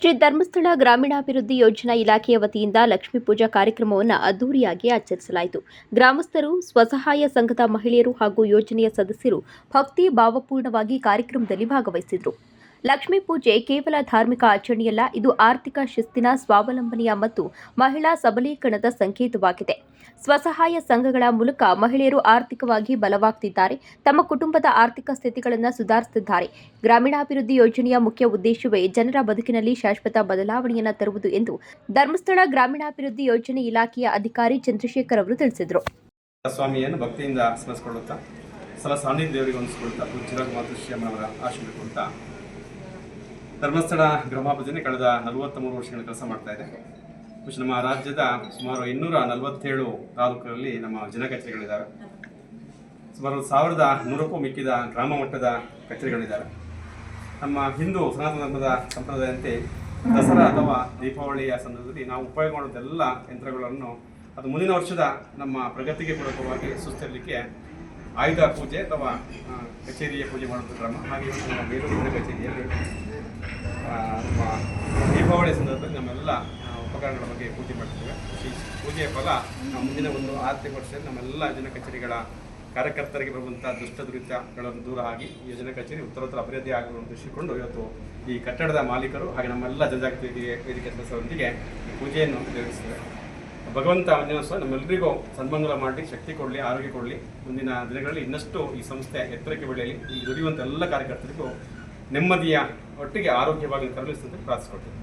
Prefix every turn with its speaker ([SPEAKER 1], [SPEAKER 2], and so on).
[SPEAKER 1] ಶ್ರೀ ಧರ್ಮಸ್ಥಳ ಗ್ರಾಮೀಣಾಭಿವೃದ್ಧಿ ಯೋಜನಾ ಇಲಾಖೆಯ ವತಿಯಿಂದ ಲಕ್ಷ್ಮೀ ಪೂಜಾ ಕಾರ್ಯಕ್ರಮವನ್ನು ಅದ್ದೂರಿಯಾಗಿ ಆಚರಿಸಲಾಯಿತು. ಗ್ರಾಮಸ್ಥರು, ಸ್ವಸಹಾಯ ಸಂಘದ ಮಹಿಳೆಯರು ಹಾಗೂ ಯೋಜನೆಯ ಸದಸ್ಯರು ಭಕ್ತಿ, ಭಾವಪೂರ್ಣವಾಗಿ ಕಾರ್ಯಕ್ರಮದಲ್ಲಿ ಭಾಗವಹಿಸಿದರು. ಲಕ್ಷ್ಮೀ ಪೂಜೆ ಕೇವಲ ಧಾರ್ಮಿಕ ಆಚರಣೆಯಲ್ಲ, ಇದು ಆರ್ಥಿಕ ಶಿಸ್ತಿನ ಸ್ವಾವಲಂಬನೆಯ ಮತ್ತು ಮಹಿಳಾ ಸಬಲೀಕರಣದ ಸಂಕೇತವಾಗಿದೆ. ಸ್ವಸಹಾಯ ಸಂಘಗಳ ಮೂಲಕ ಮಹಿಳೆಯರು ಆರ್ಥಿಕವಾಗಿ ಬಲವಾಗ್ತಿದ್ದಾರೆ, ತಮ್ಮ ಕುಟುಂಬದ ಆರ್ಥಿಕ ಸ್ಥಿತಿಗಳನ್ನು ಸುಧಾರಿಸುತ್ತಿದ್ದಾರೆ. ಗ್ರಾಮೀಣಾಭಿವೃದ್ಧಿ ಯೋಜನೆಯ ಮುಖ್ಯ ಉದ್ದೇಶವೇ ಜನರ ಬದುಕಿನಲ್ಲಿ ಶಾಶ್ವತ ಬದಲಾವಣೆಯನ್ನು ತರುವುದು ಎಂದು ಧರ್ಮಸ್ಥಳ ಗ್ರಾಮೀಣಾಭಿವೃದ್ಧಿ ಯೋಜನೆ ಇಲಾಖೆಯ ಅಧಿಕಾರಿ ಚಂದ್ರಶೇಖರ್ ಅವರು ತಿಳಿಸಿದರು.
[SPEAKER 2] ಸ್ವಾಮಿಯನ್ನು ಭಕ್ತಿಯಿಂದ ಸ್ಮರಿಸಿಕೊಳ್ಳುತ್ತಾ? ಸಲ ಸಾನ್ನಿಧ್ಯ ದೇವರಿಗೆ ಹೊಂದಿಸಿಕೊಳ್ತಾ ಪೂಜ್ಯರಾಗ ಮಾತೃಶ್ಯಮ್ಮನವರ ಕೊಡ್ತಾ ಧರ್ಮಸ್ಥಳ ಗ್ರಾಮಾಭಿವೃದ್ಧಿ ಕಳೆದ ನಲವತ್ತ ಮೂರು ವರ್ಷಗಳ ಕೆಲಸ ಮಾಡ್ತಾ ಇದೆ. ನಮ್ಮ ರಾಜ್ಯದ ಸುಮಾರು ಇನ್ನೂರ ನಲವತ್ತೇಳು ತಾಲೂಕುಗಳಲ್ಲಿ ನಮ್ಮ ಜನ ಕಚೇರಿಗಳಿದ್ದಾವೆ ಸುಮಾರು ಸಾವಿರದ ನೂರಕ್ಕೂ ಮಿಕ್ಕಿದ ಗ್ರಾಮ ಮಟ್ಟದ ಕಚೇರಿಗಳಿದ್ದಾವೆ ನಮ್ಮ ಹಿಂದೂ ಸನಾತನ ಧರ್ಮದ ಸಂಪ್ರದಾಯದಂತೆ ದಸರಾ ಅಥವಾ ದೀಪಾವಳಿಯ ಸಂದರ್ಭದಲ್ಲಿ ನಾವು ಉಪಯೋಗ ಮಾಡುವುದೆಲ್ಲ ಯಂತ್ರಗಳನ್ನು ಅದು ಮುಂದಿನ ವರ್ಷದ ನಮ್ಮ ಪ್ರಗತಿಗೆ ಪೂರಕವಾಗಿ ಸುಸ್ತರಲಿಕ್ಕೆ ಆಯುಧ ಪೂಜೆ ಅಥವಾ ಕಚೇರಿಯ ಪೂಜೆ ಮಾಡುವಂಥ ಕ್ರಮ. ಹಾಗೆ ಬೇಲೂರಿನ ಕಚೇರಿಯಲ್ಲಿ ನಮ್ಮ ದೀಪಾವಳಿ ಸಂದರ್ಭದಲ್ಲಿ ನಮ್ಮೆಲ್ಲ ಉಪಕರಣಗಳ ಬಗ್ಗೆ ಪೂಜೆ ಮಾಡ್ತೇವೆ. ಪೂಜೆಯ ಫಲ ಮುಂದಿನ ಒಂದು ಆರ್ಥಿಕ ವರ್ಷದಲ್ಲಿ ನಮ್ಮೆಲ್ಲ ಜನ ಕಚೇರಿಗಳ ಕಾರ್ಯಕರ್ತರಿಗೆ ಬರುವಂಥ ದುಷ್ಟ ದುರಿತಗಳನ್ನು ದೂರ ಆಗಿ ಯೋಜನೆ ಕಚೇರಿ ಉತ್ತರೋತ್ತರ ಅಭಿವೃದ್ಧಿ ಆಗುವಂತ ದೃಷ್ಟಿಕೊಂಡು ಇವತ್ತು ಈ ಕಟ್ಟಡದ ಮಾಲೀಕರು ಹಾಗೆ ನಮ್ಮೆಲ್ಲ ಜನಜಾಗೃತಿ ವೇದಿಕೆ- ಸದಸ್ಯರೊಂದಿಗೆ ಪೂಜೆಯನ್ನು ನೆರವೇರಿಸ್ತೇವೆ ಭಗವಂತ ಸ್ವಾಮಿ ನಮ್ಮೆಲ್ಲರಿಗೂ ಸನ್ಮಂಗಲ ಮಾಡಿ, ಶಕ್ತಿ ಕೊಡಲಿ, ಆರೋಗ್ಯ ಕೊಡಲಿ. ಮುಂದಿನ ದಿನಗಳಲ್ಲಿ ಇನ್ನಷ್ಟು ಈ ಸಂಸ್ಥೆ ಎತ್ತರಕ್ಕೆ ಬೆಳೆಯಲಿ. ಈ ದುಡಿಯುವಂಥ ಎಲ್ಲ ಕಾರ್ಯಕರ್ತರಿಗೂ ನೆಮ್ಮದಿಯ ಒಟ್ಟಿಗೆ ಆರೋಗ್ಯವಾಗಿ ಕರುಣಿಸುವಂತೆ ಪ್ರಾರ್ಥಿಸ್ಕೊಳ್ತೇವೆ